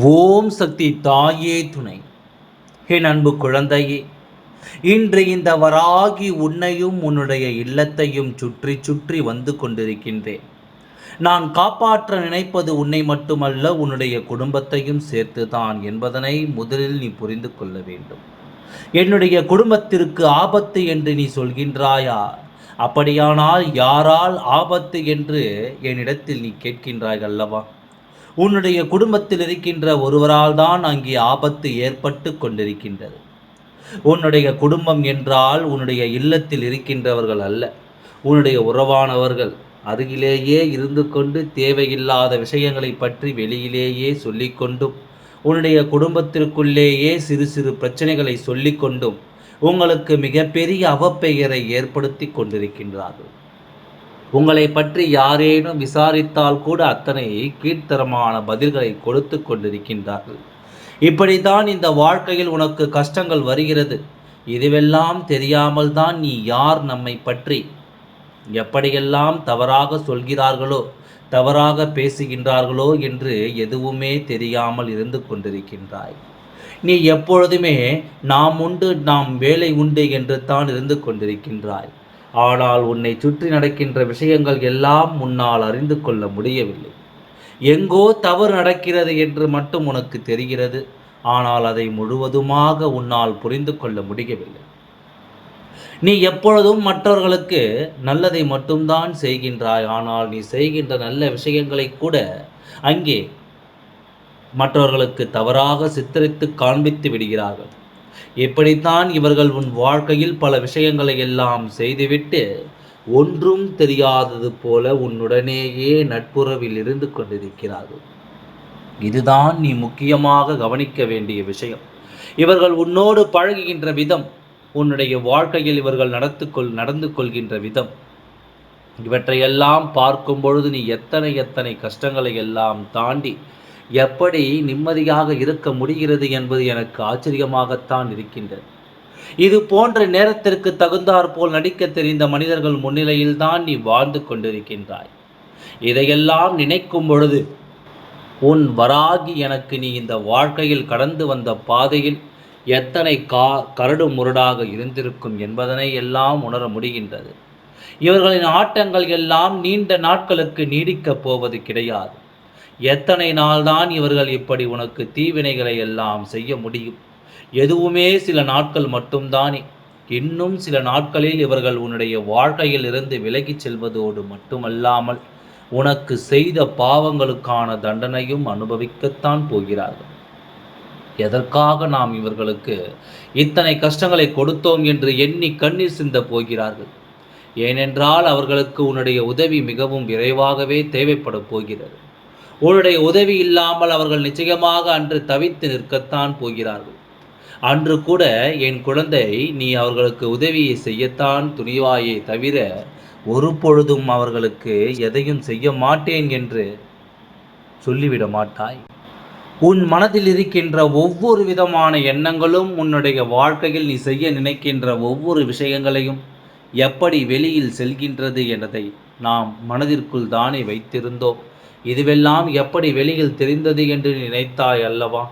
ஓம் சக்தி தாயே துணை. என் அன்பு குழந்தையே இன்று இந்த வராகி உன்னையும் உன்னுடைய இல்லத்தையும் சுற்றி சுற்றி வந்து கொண்டிருக்கின்றேன். நான் காப்பாற்ற நினைப்பது உன்னை மட்டுமல்ல உன்னுடைய குடும்பத்தையும் சேர்த்துதான் என்பதனை முதலில் நீ புரிந்து கொள்ள வேண்டும். என்னுடைய குடும்பத்திற்கு ஆபத்து என்று நீ சொல்கின்றாயா? அப்படியானால் யாரால் ஆபத்து என்று என்னிடத்தில் நீ கேட்கின்றாய் அல்லவா? உன்னுடைய குடும்பத்தில் இருக்கின்ற ஒருவரால் தான் அங்கே ஆபத்து ஏற்பட்டு கொண்டிருக்கின்றது. உன்னுடைய குடும்பம் என்றால் உன்னுடைய இல்லத்தில் இருக்கின்றவர்கள் அல்ல. உன்னுடைய உறவானவர்கள் அருகிலேயே இருந்து கொண்டு தேவையில்லாத விஷயங்களை பற்றி வெளியிலேயே சொல்லிக்கொண்டும் உன்னுடைய குடும்பத்திற்குள்ளேயே சிறு சிறு பிரச்சனைகளை சொல்லிக்கொண்டும் உங்களுக்கு மிகப்பெரிய அவப்பெயரை ஏற்படுத்தி கொண்டிருக்கின்றார்கள். உங்களை பற்றி யாரேனும் விசாரித்தால் கூட அத்தனை கீழ்த்தரமான பதில்களை கொடுத்து கொண்டிருக்கின்றார்கள். இப்படித்தான் இந்த வாழ்க்கையில் உனக்கு கஷ்டங்கள் வருகிறது. இதுவெல்லாம் தெரியாமல் தான் நீ யார் நம்மை பற்றி எப்படியெல்லாம் தவறாக சொல்கிறார்களோ தவறாக பேசுகின்றார்களோ என்று எதுவுமே தெரியாமல் இருந்து கொண்டிருக்கின்றாய். நீ எப்பொழுதுமே நாம் உண்டு நாம் வேலை உண்டு என்று தான் இருந்து கொண்டிருக்கின்றாய். ஆனால் உன்னை சுற்றி நடக்கின்ற விஷயங்கள் எல்லாம் உன்னால் அறிந்து கொள்ள முடியவில்லை. எங்கோ தவறு நடக்கிறது என்று மட்டும் உனக்கு தெரிகிறது. ஆனால் அதை முழுவதுமாக உன்னால் புரிந்து கொள்ள முடியவில்லை. நீ எப்பொழுதும் மற்றவர்களுக்கு நல்லதை மட்டும்தான் செய்கின்றாய். ஆனால் நீ செய்கின்ற நல்ல விஷயங்களை கூட அங்கே மற்றவர்களுக்கு தவறாக சித்தரித்து காண்பித்து விடுகிறார்கள். இப்படித்தான் இவர்கள் உன் வாழ்க்கையில் பல விஷயங்களை எல்லாம் செய்துவிட்டு ஒன்றும் தெரியாதது போல உன்னுடனேயே நட்புறவில் இருந்து கொண்டிருக்கிறார்கள். இதுதான் நீ முக்கியமாக கவனிக்க வேண்டிய விஷயம். இவர்கள் உன்னோடு பழகுகின்ற விதம் உன்னுடைய வாழ்க்கையில் இவர்கள் நடத்து கொள் நடந்து கொள்கின்ற விதம். இவற்றையெல்லாம் பார்க்கும் பொழுது நீ எத்தனை எத்தனை கஷ்டங்களை எல்லாம் தாண்டி எப்படி நிம்மதியாக இருக்க முடிகிறது என்பது எனக்கு ஆச்சரியமாகத்தான் இருக்கின்றது. இது போன்ற நேரத்திற்கு தகுந்தாற் போல் நடிக்க தெரிந்த மனிதர்கள் முன்னிலையில் தான் நீ வாழ்ந்து கொண்டிருக்கின்றாய். இதையெல்லாம் நினைக்கும் பொழுது உன் வராகி எனக்கு நீ இந்த வாழ்க்கையில் கடந்து வந்த பாதையில் எத்தனை கா கரடு முரடாக இருந்திருக்கும் என்பதனை எல்லாம் உணர முடிகின்றது. இவர்களின் ஆட்டங்கள் எல்லாம் நீண்ட நாட்களுக்கு நீடிக்கப் போவது கிடையாது. எத்தனை நாள்தான் இவர்கள் இப்படி உனக்கு தீவினைகளை எல்லாம் செய்ய முடியும்? எதுவுமே சில நாட்கள் மட்டும்தானே. இன்னும் சில நாட்களில் இவர்கள் உன்னுடைய வாழ்க்கையில் இருந்து விலகிச் செல்வதோடு மட்டுமல்லாமல் உனக்கு செய்த பாவங்களுக்கான தண்டனையும் அனுபவிக்கத்தான் போகிறார்கள். எதற்காக நாம் இவர்களுக்கு இத்தனை கஷ்டங்களை கொடுத்தோம் என்று எண்ணி கண்ணீர் சிந்த போகிறார்கள்? ஏனென்றால் அவர்களுக்கு உன்னுடைய உதவி மிகவும் விரைவாகவே தேவைப்பட போகிறது. உன்னுடைய உதவி இல்லாமல் அவர்கள் நிச்சயமாக அன்று தவித்து நிற்கத்தான் போகிறார்கள். அன்று கூட என் குழந்தை நீ அவர்களுக்கு உதவியை செய்யத்தான் துணிவாயே தவிர ஒரு பொழுதும் அவர்களுக்கு எதையும் செய்ய மாட்டேன் என்று சொல்லிவிட மாட்டாய். உன் மனதில் இருக்கின்ற ஒவ்வொரு விதமான எண்ணங்களும் உன்னுடைய வாழ்க்கையில் நீ செய்ய நினைக்கின்ற ஒவ்வொரு விஷயங்களையும் எப்படி வெளியில் செல்கின்றது என்பதை நாம் மனதிற்குள் தானே வைத்திருந்தோம். இதுவெல்லாம் எப்படி வெளியில் தெரிந்தது என்று நினைத்தாய் அல்லவா?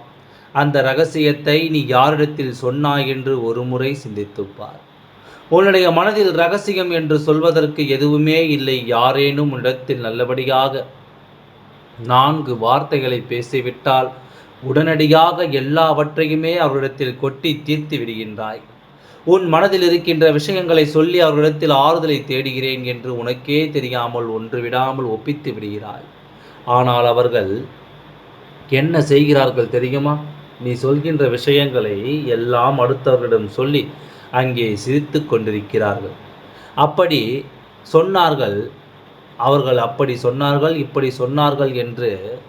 அந்த ரகசியத்தை நீ யாரிடத்தில் சொன்னாய் என்று ஒரு முறை சிந்தித்துப்பார். உன்னுடைய மனதில் ரகசியம் என்று சொல்வதற்கு எதுவுமே இல்லை யாரேனும் இடத்தில் நல்லபடியாக. நான்கு வார்த்தைகளை பேசிவிட்டால் உடனடியாக எல்லாவற்றையுமே அவரிடத்தில் கொட்டி தீர்த்து விடுகின்றாய். உன் மனதில் இருக்கின்ற விஷயங்களை சொல்லி அவர்களிடத்தில் ஆறுதலை தேடுகிறேன் என்று உனக்கே தெரியாமல் ஒன்று விடாமல் ஒப்பித்து விடுகிறாய். ஆனால் அவர்கள் என்ன செய்கிறார்கள் தெரியுமா? நீ சொல்கின்ற விஷயங்களை எல்லாம் அடுத்தவர்களிடம் சொல்லி அங்கே சிரித்து கொண்டிருக்கிறார்கள். அப்படி சொன்னார்கள். அவர்கள் அப்படி சொன்னார்கள் இப்படி சொன்னார்கள் என்று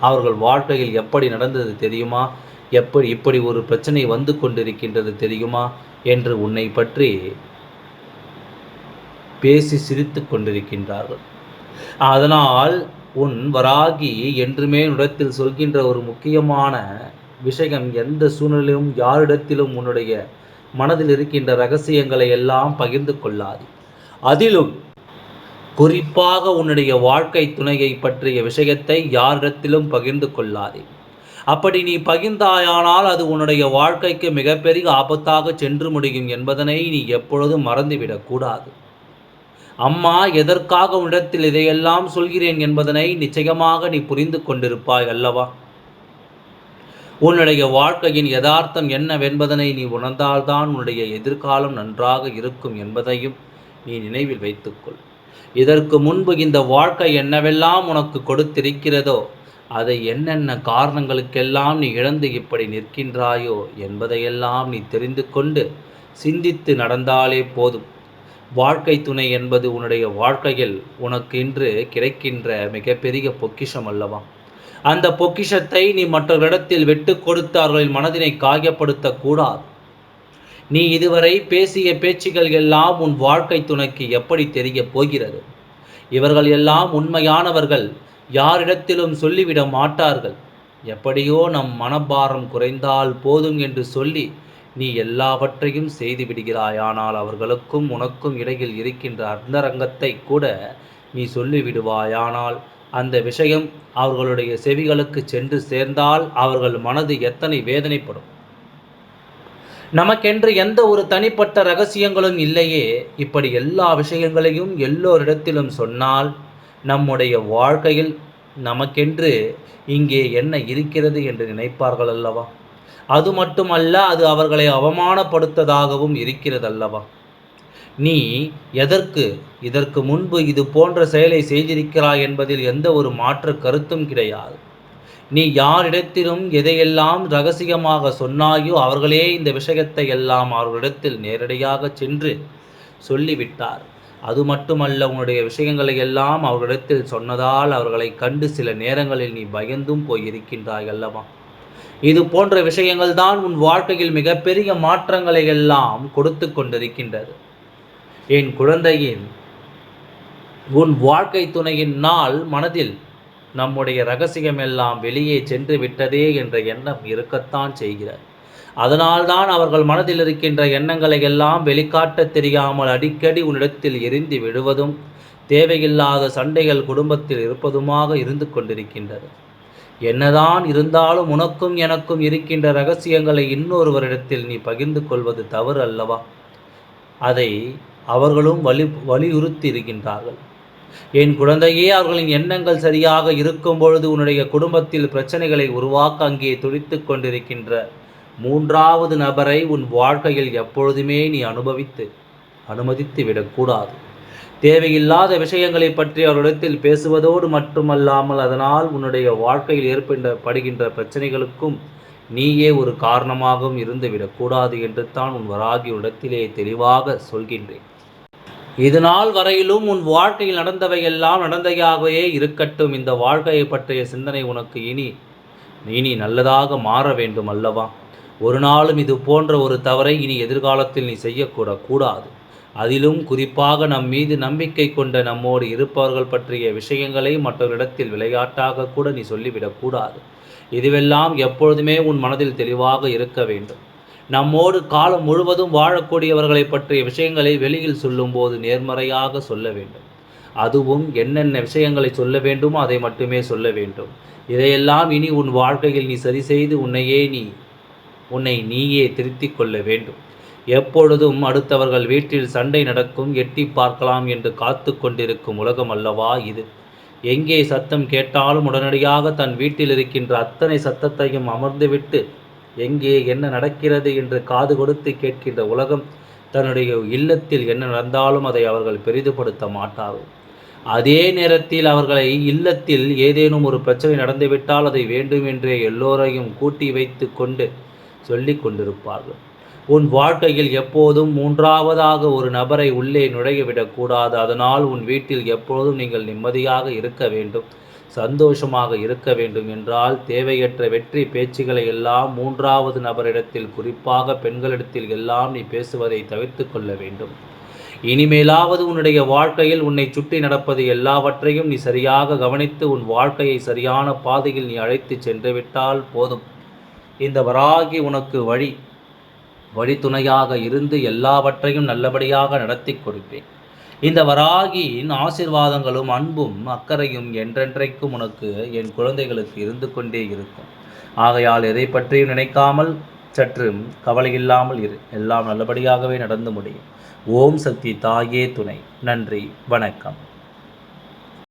அவர்கள் வாழ்க்கையில் எப்படி நடந்தது தெரியுமா? எப்படி இப்படி ஒரு பிரச்சனை வந்து கொண்டிருக்கின்றது தெரியுமா? என்று உன்னை பற்றி பேசி சிரித்து கொண்டிருக்கின்றார்கள். அதனால் உன் வராகி என்றுமே இடத்தில் சொல்கின்ற ஒரு முக்கியமான விஷயம் எந்த சூழ்நிலையும் யாரிடத்திலும் உன்னுடைய மனதில் இருக்கின்ற ரகசியங்களை எல்லாம் பகிர்ந்து கொள்ளாது. அதிலும் குறிப்பாக உன்னுடைய வாழ்க்கை துணையை பற்றிய விஷயத்தை யாரிடத்திலும் பகிர்ந்து கொள்ளாதே. அப்படி நீ பகிர்ந்தாயானால் அது உன்னுடைய வாழ்க்கைக்கு மிகப்பெரிய ஆபத்தாக சென்று முடியும் என்பதனை நீ எப்பொழுதும் மறந்துவிடக்கூடாது அம்மா எதற்காக உன்னிடத்தில் இதையெல்லாம் சொல்கிறேன் என்பதனை நிச்சயமாக நீ புரிந்து கொண்டிருப்பாய் அல்லவா? உன்னுடைய வாழ்க்கையின் யதார்த்தம் என்னவென்பதனை நீ உணர்ந்தால்தான் உன்னுடைய எதிர்காலம் நன்றாக இருக்கும் என்பதையும் நீ நினைவில் வைத்துக்கொள். இதற்கு முன்பு இந்த வாழ்க்கை என்னவெல்லாம் உனக்கு கொடுத்திருக்கிறதோ அதை என்னென்ன காரணங்களுக்கெல்லாம் நீ இழந்து இப்படி நிற்கின்றாயோ என்பதையெல்லாம் நீ தெரிந்து கொண்டு சிந்தித்து நடந்தாலே போதும். வாழ்க்கை துணை என்பது உன்னுடைய வாழ்க்கையில் உனக்கு இன்று கிடைக்கின்ற மிகப்பெரிய பொக்கிஷம் அல்லவா? அந்த பொக்கிஷத்தை நீ மற்றவரிடத்தில் விட்டு கொடுத்தார்களின் மனதினை காயப்படுத்தக்கூடாது. நீ இதுவரை பேசிய பேச்சுகள் எல்லாம் உன் வாழ்க்கை துணைக்கு எப்படி தெரிய போகிறது? இவர்கள் எல்லாம் உண்மையானவர்கள் யாரிடத்திலும் சொல்லிவிட மாட்டார்கள். எப்படியோ நம் மனபாரம் குறைந்தால் போதும் என்று சொல்லி நீ எல்லாவற்றையும் செய்து ஆனால் அவர்களுக்கும் உனக்கும் இடையில் இருக்கின்ற அந்தரங்கத்தை கூட நீ சொல்லிவிடுவாயானால் அந்த விஷயம் அவர்களுடைய செவிகளுக்கு சென்று சேர்ந்தால் அவர்கள் மனது எத்தனை வேதனைப்படும்? நமக்கென்று எந்த ஒரு தனிப்பட்ட ரகசியங்களும் இல்லையே. இப்படி எல்லா விஷயங்களையும் எல்லோரிடத்திலும் சொன்னால் நம்முடைய வாழ்க்கையில் நமக்கென்று இங்கே என்ன இருக்கிறது என்று நினைப்பார்கள் அல்லவா? அது மட்டுமல்ல அது அவர்களை அவமானப்படுத்ததாகவும் இருக்கிறதல்லவா? நீ எதற்கு இதற்கு முன்பு இது போன்ற செயலை செய்திருக்கிறாய் என்பதில் எந்த ஒரு மாற்று கருத்தும் கிடையாது. நீ யாரிடத்திலும் எதையெல்லாம் ரகசியமாக சொன்னாயோ அவர்களே இந்த விஷயத்தை எல்லாம் அவர்களிடத்தில் நேரடியாக சென்று சொல்லிவிட்டார். அது மட்டுமல்ல உன்னுடைய விஷயங்களை எல்லாம் அவர்களிடத்தில் சொன்னதால் அவர்களை கண்டு சில நேரங்களில் நீ பயந்தும் போயிருக்கின்றாய் அல்லவா? இது போன்ற விஷயங்கள் தான் உன் வாழ்க்கையில் மிகப்பெரிய மாற்றங்களை எல்லாம் கொடுத்து கொண்டிருக்கின்றது. என் குழந்தையின் உன் வாழ்க்கை துணையின் நாள் மனதில் நம்முடைய ரகசியம் எல்லாம் வெளியே சென்று விட்டதே என்ற எண்ணம் இருக்கத்தான் செய்கிறார் அதனால்தான் அவர்கள் மனதில் இருக்கின்ற எண்ணங்களை எல்லாம் வெளிக்காட்ட தெரியாமல் அடிக்கடி உன்னிடத்தில் எரிந்து விடுவதும் தேவையில்லாத சண்டைகள் குடும்பத்தில் இருப்பதுமாக இருந்து கொண்டிருக்கின்றது. என்னதான் இருந்தாலும் உனக்கும் எனக்கும் இருக்கின்ற ரகசியங்களை இன்னொருவரிடத்தில் நீ பகிர்ந்து கொள்வது தவறு அல்லவா? அதை அவர்களும் வலி வலியுறுத்தி இருக்கின்றார்கள் என் குழந்தையே அவர்களின் எண்ணங்கள் சரியாக இருக்கும் பொழுது உன்னுடைய குடும்பத்தில் பிரச்சனைகளை உருவாக்க அங்கே துடித்து கொண்டிருக்கின்ற மூன்றாவது நபரை உன் வாழ்க்கையில் எப்பொழுதுமே நீ அனுபவித்து அனுமதித்து விடக்கூடாது தேவையில்லாத விஷயங்களை பற்றி அவரிடத்தில் பேசுவதோடு மட்டுமல்லாமல் அதனால் உன்னுடைய வாழ்க்கையில் ஏற்பட படுகின்ற பிரச்சனைகளுக்கும் நீயே ஒரு காரணமாகவும் இருந்துவிடக்கூடாது என்று தான் உன் வராகி இடத்திலே தெளிவாக சொல்கின்றேன். இதனால் வரையிலும் உன் வாழ்க்கையில் நடந்தவையெல்லாம் நடந்தையாகவே இருக்கட்டும். இந்த வாழ்க்கையை பற்றிய சிந்தனை உனக்கு இனி இனி நல்லதாக மாற வேண்டும் அல்லவா? ஒரு நாளும் இது போன்ற ஒரு தவறை இனி எதிர்காலத்தில் நீ செய்யக்கூட கூடாது. அதிலும் குறிப்பாக நம் மீது நம்பிக்கை கொண்ட நம்மோடு இருப்பவர்கள் பற்றிய விஷயங்களை மற்றவரிடத்தில் விளையாட்டாக கூட நீ சொல்லிவிடக்கூடாது இதுவெல்லாம் எப்பொழுதுமே உன் மனதில் தெளிவாக இருக்க வேண்டும். நம்மோடு காலம் முழுவதும் வாழக்கூடியவர்களை பற்றிய விஷயங்களை வெளியில் சொல்லும்போது நேர்மறையாக சொல்ல வேண்டும். அதுவும் என்னென்ன விஷயங்களை சொல்ல வேண்டுமோ அதை மட்டுமே சொல்ல வேண்டும். இதையெல்லாம் இனி உன் வாழ்க்கையில் நீ சரி செய்து உன்னையே நீ உன்னை நீயே திருத்திக் கொள்ள வேண்டும். எப்பொழுதும் அடுத்தவர்கள் வீட்டில் சண்டை நடக்கும் எட்டி பார்க்கலாம் என்று காத்து கொண்டிருக்கும் உலகம் அல்லவா இது? எங்கே சத்தம் கேட்டாலும் உடனடியாக தன் வீட்டில் இருக்கின்ற அத்தனை சத்தத்தையும் அமர்ந்துவிட்டு எங்கே என்ன நடக்கிறது என்று காது கொடுத்து கேட்கின்ற உலகம் தன்னுடைய இல்லத்தில் என்ன நடந்தாலும் அதை அவர்கள் பெரிதுபடுத்த மாட்டார்கள். அதே நேரத்தில் அவர்களை இல்லத்தில் ஏதேனும் ஒரு பிரச்சனை நடந்துவிட்டால் அதை வேண்டுமென்றே எல்லோரையும் கூட்டி வைத்து கொண்டு சொல்லி கொண்டிருப்பார்கள். உன் வாழ்க்கையில் எப்போதும் மூன்றாவதாக ஒரு நபரை உள்ளே நுழைய விடக்கூடாது அதனால் உன் வீட்டில் எப்போதும் நீங்கள் நிம்மதியாக இருக்க வேண்டும் சந்தோஷமாக இருக்க வேண்டும் என்றால் தேவையற்ற வெற்றி பேச்சுகளை எல்லாம் மூன்றாவது நபரிடத்தில் குறிப்பாக பெண்களிடத்தில் எல்லாம் நீ பேசுவதை தவிர்த்து கொள்ள வேண்டும். இனிமேலாவது உன்னுடைய வாழ்க்கையில் உன்னை சுற்றி நடப்பது எல்லாவற்றையும் நீ சரியாக கவனித்து உன் வாழ்க்கையை சரியான பாதையில் நீ அழைத்து சென்று விட்டால் போதும். இந்த வராகி உனக்கு வழி வழித்துணையாக இருந்து எல்லாவற்றையும் நல்லபடியாக நடத்தி கொடுப்பேன். இந்த வராகியின் ஆசிர்வாதங்களும் அன்பும் அக்கறையும் என்றென்றைக்கும் உனக்கு என் குழந்தைகளுக்கு இருந்து கொண்டே இருக்கும். ஆகையால் எதை பற்றியும் நினைக்காமல் சற்று கவலை இல்லாமல் இரு. எல்லாம் நல்லபடியாகவே நடந்து முடியும். ஓம் சக்தி தாயே துணை. நன்றி வணக்கம்.